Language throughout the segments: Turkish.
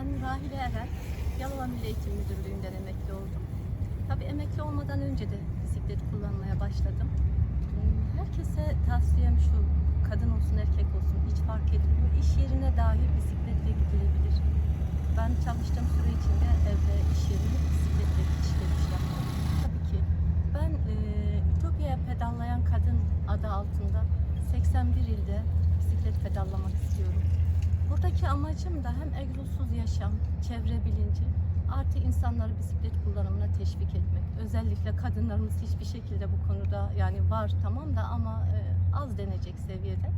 Rahile Eren, Yalova Milli Eğitim Müdürlüğü'nden emekli oldum. Tabii emekli olmadan önce de bisiklet kullanmaya başladım. Hmm, Herkese tavsiyem şu, kadın olsun erkek olsun hiç fark etmiyor. İş yerine dahi bisikletle gidilebilir. Ben çalıştığım süre içinde evde iş yerinde bisikletle gidiş geliş yaptım. Tabii ki ben e, Ütopya'ya pedallayan kadın adı altında 81 ilde bisiklet pedallamak istiyorum. Buradaki amacım da hem egzozsuz yaşam, çevre bilinci artı insanları bisiklet kullanımına teşvik etmek. Özellikle kadınlarımız hiçbir şekilde bu konuda yani var tamam da ama e, az denecek seviyede.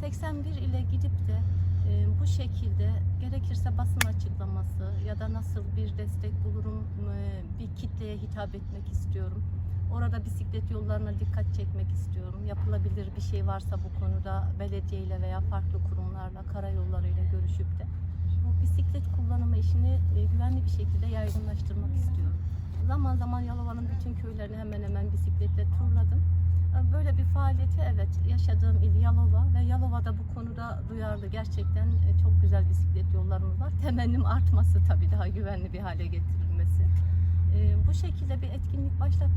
81 ile gidip de e, bu şekilde gerekirse basın açıklaması ya da nasıl bir destek bulurum e, bir kitleye hitap etmek istiyorum. Orada bisiklet yollarına dikkat çekmek istiyorum. Yapılabilir bir şey varsa bu konuda belediyeyle veya farklı kurumlarla, karayollarıyla görüşüp de bu bisiklet kullanımı işini e, güvenli bir şekilde yaygınlaştırmak istiyorum. Zaman zaman Yalova'nın bütün köylerini hemen hemen bisikletle turladım. E, Böyle bir faaliyeti evet yaşadığım il Yalova ve Yalova'da bu konuda duyarlı gerçekten e, çok güzel bisiklet yollarımız var. Temennim artması tabii daha güvenli bir hale getirilmesi. Bu şekilde bir etkinlik tabii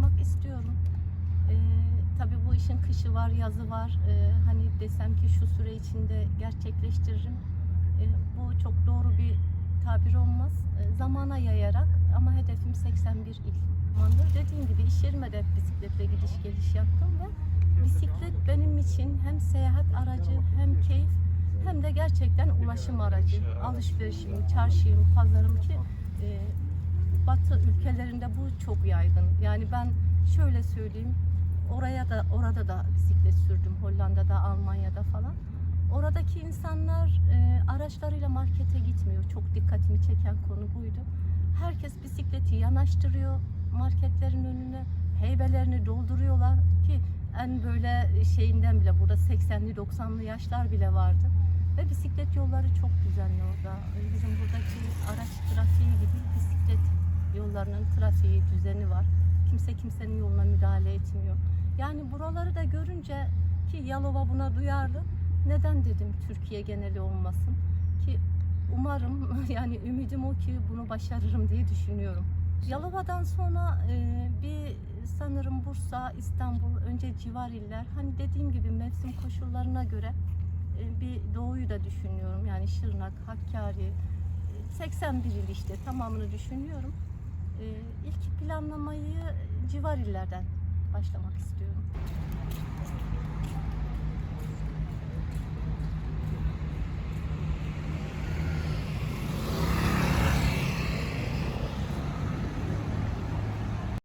bu işin kışı var, yazı var. E, hani desem ki şu süre içinde gerçekleştiririm. E, bu çok doğru bir tabir olmaz. E, zamana yayarak ama hedefim 81 il. Mandır. Dediğim gibi iş yerime de bisikletle gidiş geliş yaptım ve bisiklet benim için hem seyahat aracı hem keyif hem de gerçekten ulaşım aracı. Alışverişim, çarşıyım, pazarım ki e, Batı ülkelerinde bu çok yaygın. Yani ben şöyle söyleyeyim, oraya da orada da bisiklet sürdüm. Hollanda'da, Almanya'da falan. Oradaki insanlar e, araçlarıyla markete gitmiyor. Çok dikkatimi çeken konu buydu. Herkes bisikleti yanaştırıyor marketlerin önüne. Heybelerini dolduruyorlar ki en böyle şeyinden bile burada 80'li 90'lı yaşlar bile vardı. Ve bisiklet yolları çok düzenli orada. Bizim buradaki araç trafiği gibi bisiklet yollarının trafiği, düzeni var. Kimse kimsenin yoluna müdahale etmiyor. Yani buraları da görünce ki Yalova buna duyarlı. Neden dedim Türkiye geneli olmasın ki umarım yani ümidim o ki bunu başarırım diye düşünüyorum. Yalova'dan sonra e, bir sanırım Bursa, İstanbul, önce civar iller. Hani dediğim gibi mevsim koşullarına göre e, bir doğuyu da düşünüyorum. Yani Şırnak, Hakkari, e, 81 il işte tamamını düşünüyorum. E, ilk planlamayı civar illerden başlamak istiyorum.